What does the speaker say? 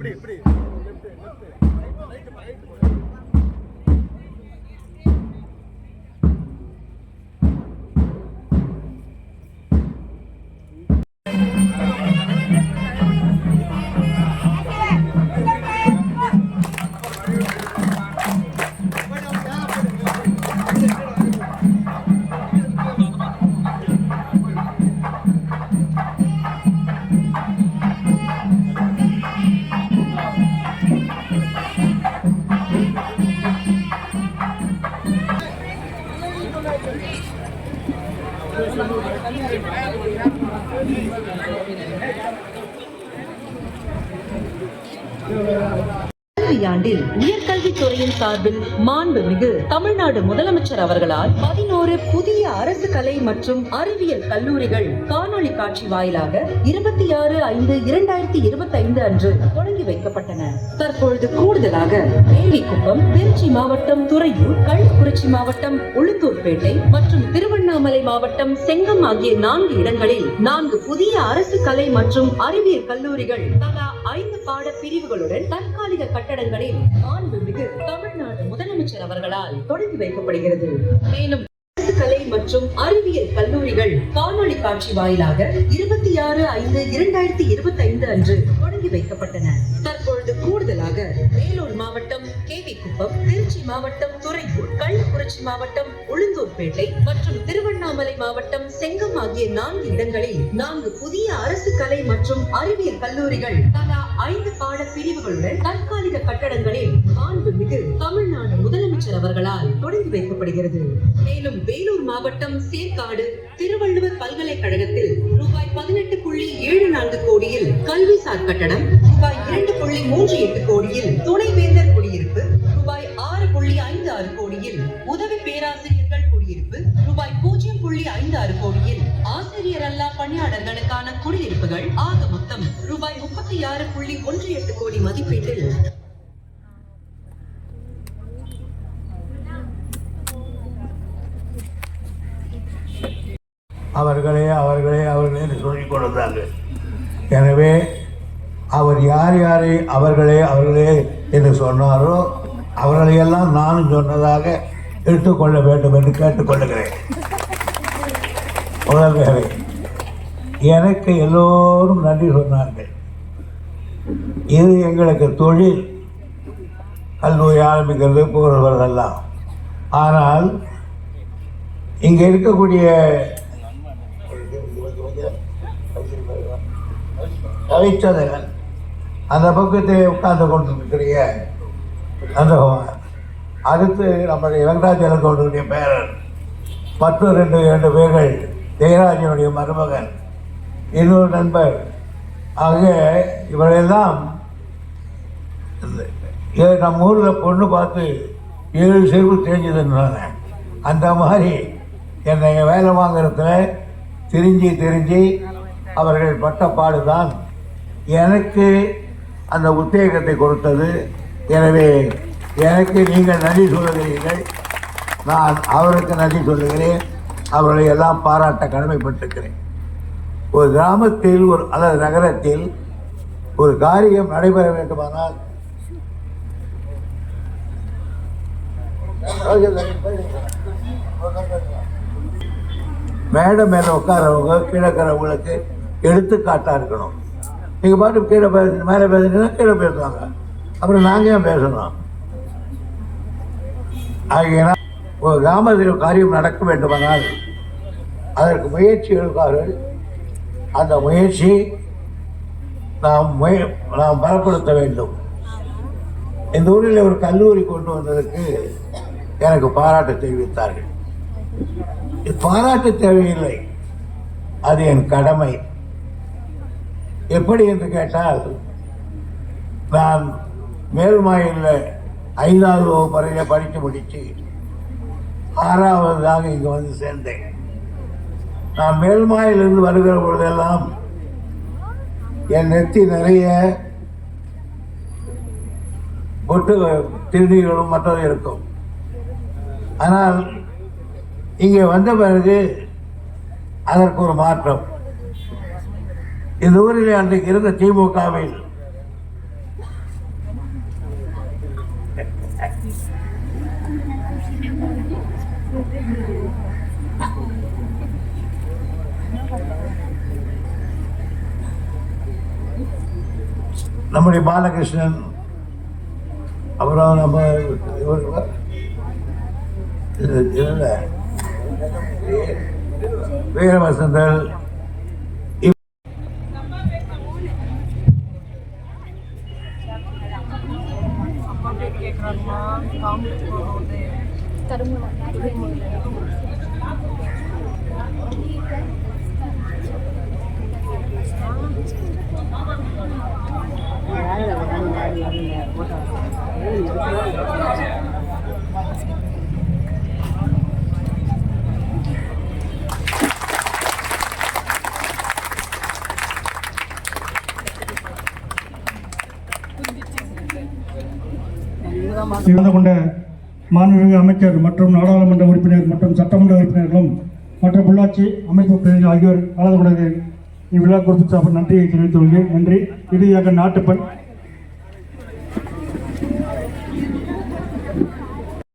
Pre, pre. Thank you. கல்வியாண்டில் உயர்கல்வித்துறையின் சார்பில் மாண்புமிகு தமிழ்நாடு முதலமைச்சர் அவர்களால் பதினோரு புதிய அரசு கலை மற்றும் அறிவியல் கல்லூரிகள் காணொளி காட்சி வாயிலாக இருபத்தி ஆறு ஐந்து இரண்டாயிரத்தி இருபத்தி ஐந்து அன்று தொடங்கி வைக்கப்பட்டன. தற்பொழுது கூடுதலாக தேவிக்குப்பம் திருச்சி மாவட்டம் துறையூர் கள்ளக்குறிச்சி மாவட்டம் உளுந்தூர்பேட்டை மற்றும் திருவண்ணாமலை மாவட்டம் செங்கம் ஆகிய நான்கு இடங்களில் நான்கு புதிய அரசு கலை மற்றும் அறிவியல் கல்லூரிகள் தலா ஐந்து பாட பிரிவுகளுடன் தற்காலிக கட்டடங்கள் கட்டடங்களில் மாண்புமிகு தமிழ்நாடு முதலமைச்சர் அவர்களால் தொடங்கி வைக்கப்படுகிறது. மேலும் கலை மற்றும் அறிவியல் கல்லூரிகள் காணொலி காட்சி வாயிலாக இருபத்தி ஆறு ஐந்து இரண்டாயிரத்தி இருபத்தி ஐந்து அன்று தொடங்கி வைக்கப்பட்டன. மாவட்டம் கேவிக்குப்பம் திருச்சி மாவட்டம் துறையூர் கள்ளக்குறிச்சி மாவட்டம் உளுந்தூர்பேட்டை மற்றும் திருவண்ணாமலை மாவட்டம் செங்கம் ஆகிய நான்கு இடங்களில் நான்கு புதிய அரசு கலை மற்றும் அறிவியல் கல்லூரிகள் தலா ஐந்து பாட பிரிவுகளுடன் தற்காலிக கட்டடங்களில் மாண்புமிகு தமிழ்நாடு முதலமைச்சர் அவர்களால் தொடங்கி வைக்கப்படுகிறது. மேலும் வேலூர் மாவட்டம் சேற்காடு திருவள்ளுவர் பல்கலைக்கழகத்தில் ரூபாய் பதினெட்டு புள்ளி ஏழு நான்கு கோடியில் கல்விசார் கட்டடம் ரூபாய் இரண்டு புள்ளி மூன்று எட்டு கோடியில் துணைவேந்தர் குடி பேராசிரியர்கள் குடியிருப்பு ரூபாய் பூஜ்ஜியம் புள்ளி ஐந்து ஆறு கோடியில் ஆசிரியர் அல்லா பணியாளர்களுக்கான குடியிருப்புகள் ஆக மொத்தம் ரூபாய் முப்பத்தி ஆறு புள்ளி ஒன்று எட்டு கோடி மதிப்பீட்டில். அவர்களே அவர்களே அவர்களே என்று சொல்லிக் கொண்டிருந்தாங்க எனவே அவர் யார் யாரை அவர்களே அவர்களே என்று சொன்னாரோ அவர்களையெல்லாம் நானும் சொன்னதாக எடுத்துக்கொள்ள வேண்டும் என்று கேட்டுக்கொள்ளுகிறேன். முதல் வேலை எனக்கு எல்லோரும் நன்றி சொன்னார்கள். இது எங்களுக்கு தொழில் கல்லூரி ஆரம்பிக்கிறது போகிறவர்களெல்லாம் ஆனால் இங்கே இருக்கக்கூடிய ரவிச்சந்திரன் அந்த பக்கத்தை உட்கார்ந்து கொண்டிருக்கிற அந்த அடுத்து நம்முடைய வெங்கடாச்சலம் கவுண்டருடைய பேரன் மற்ற ரெண்டு இரண்டு பேர்கள் ஜெயராஜனுடைய மருமகன் இன்னொரு நண்பர். ஆக இவரெல்லாம் நம்ம ஊரில் பொண்ணு பார்த்து ஏழு செருப்பு தேஞ்சதுன்றாங்க. அந்த மாதிரி என்னை வேலை வாங்குறதுல திரிஞ்சு தெரிஞ்சு அவர்கள் பட்ட பாடுதான் எனக்கு அந்த உத்தேகத்தை கொடுத்தது. எனவே எனக்கு நீங்கள் நன்றி சொல்லுகிறீர்கள். நான் அவருக்கு நன்றி சொல்லுகிறேன். அவர்களை எல்லாம் பாராட்ட கடமைப்பட்டிருக்கிறேன். ஒரு கிராமத்தில் ஒரு அல்லது நகரத்தில் ஒரு காரியம் நடைபெற வேண்டுமானால் மேடம் மேலே உட்காரவங்க கீழே எடுத்துக்காட்டாக இருக்கணும். நீங்கள் பாட்டு கீழே பேச மேலே பேசுனீங்கன்னா கீழே பேசுவாங்க அப்புறம் நாங்கள் ஏன் பேசணும் ஆகையினால் ஒரு கிராமத்தில் காரியம் நடக்க வேண்டுமானால் அதற்கு முயற்சி எடுப்பார்கள். அந்த முயற்சி நாம் முய நாம் பலப்படுத்த வேண்டும். இந்த ஊரில் ஒரு கல்லூரி கொண்டு வந்ததற்கு எனக்கு பாராட்டு தெரிவித்தார்கள். இது பாராட்டு தேவையில்லை. அது என் கடமை. எப்படி என்று கேட்டால் நான் மேல்மாயில் ஐந்தாவது வகுப்பு வரையில படித்து முடித்து ஆறாவதாக இங்கே வந்து சேர்ந்தேன். நான் மேல்மாயிலிருந்து வருகிற பொழுதெல்லாம் என் நெத்தி நிறைய பொட்டு திருநீர்களும் மற்றது இருக்கும். ஆனால் இங்கே வந்த பிறகு அதற்கு ஒரு மாற்றம். இந்த ஊரில் அன்றைக்கு இருந்த திமுகவில் நம்முடைய பாலகிருஷ்ணன் அப்புறம் நம்ம இவர் வீரவசந்தல் கலந்து கொண்ட மாண்புமிகு அமைச்சர் மற்றும் நாடாளுமன்ற உறுப்பினர் மற்றும் சட்டமன்ற உறுப்பினர்களும் மற்றும் உள்ளாட்சி அமைப்பு பிரதிநிதிகள் ஆகியோர் கலந்து கொண்டது இவ்விழா குறித்து நன்றியை தெரிவித்துக் கொள்கிறேன். நன்றி. இறுதியாக நாட்டுப்பண்